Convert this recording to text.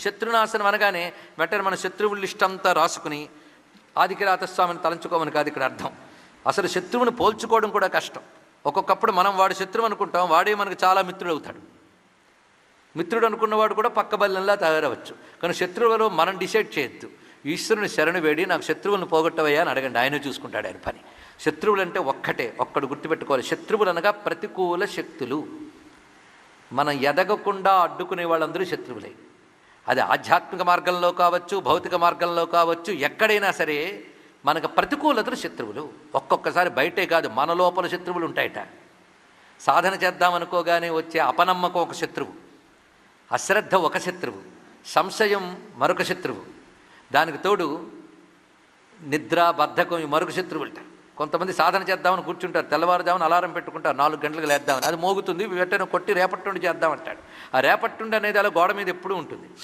శత్రునాశనం అనగానే వెంటనే మన శత్రువుల లిస్ట్ అంతా రాసుకుని ఆదికిరాతస్వామిని తలంచుకోమని కాదు ఇక్కడ అర్థం. అసలు శత్రువుని పోల్చుకోవడం కూడా కష్టం. ఒక్కొక్కప్పుడు మనం వాడు శత్రువు అనుకుంటాం వాడే మనకు చాలా మిత్రుడు అవుతాడు మిత్రుడు అనుకున్నవాడు కూడా పక్క బల్లంలా తయారవచ్చు. కానీ శత్రువులో మనం డిసైడ్ చేయొద్దు. ఈశ్వరుని శరణు వేడి నాకు శత్రువులను పోగొట్టవయ్యా అని అడగండి. ఆయన చూసుకుంటాడు ఆయన పని. శత్రువులు అంటే ఒక్కటే ఒక్కడు గుర్తుపెట్టుకోవాలి. శత్రువులు అనగా ప్రతికూల శక్తులు. మనం ఎదగకుండా అడ్డుకునే వాళ్ళందరూ శత్రువులే. అది ఆధ్యాత్మిక మార్గంలో కావచ్చు భౌతిక మార్గంలో కావచ్చు ఎక్కడైనా సరే మనకు ప్రతికూలతలు శత్రువులు. ఒక్కొక్కసారి బయటే కాదు మన లోపల శత్రువులు ఉంటాయట. సాధన చేద్దామనుకోగానే వచ్చే అపనమ్మకం ఒక శత్రువు. అశ్రద్ధ ఒక శత్రువు. సంశయం మరొక శత్రువు. దానికి తోడు నిద్ర బద్ధకం మరొక శత్రువులట. కొంతమంది సాధన చేద్దామని కూర్చుంటారు తెల్లవారుజామున అలారం పెట్టుకుంటారు నాలుగు గంటలకు లేద్దామని. అది మోగుతుంది వెంటనే కొట్టి రేపటి నుండి చేద్దామంటాడు. ఆ రేపటి నుండి అనేది అలా గోడ మీద ఎప్పుడూ ఉంటుంది.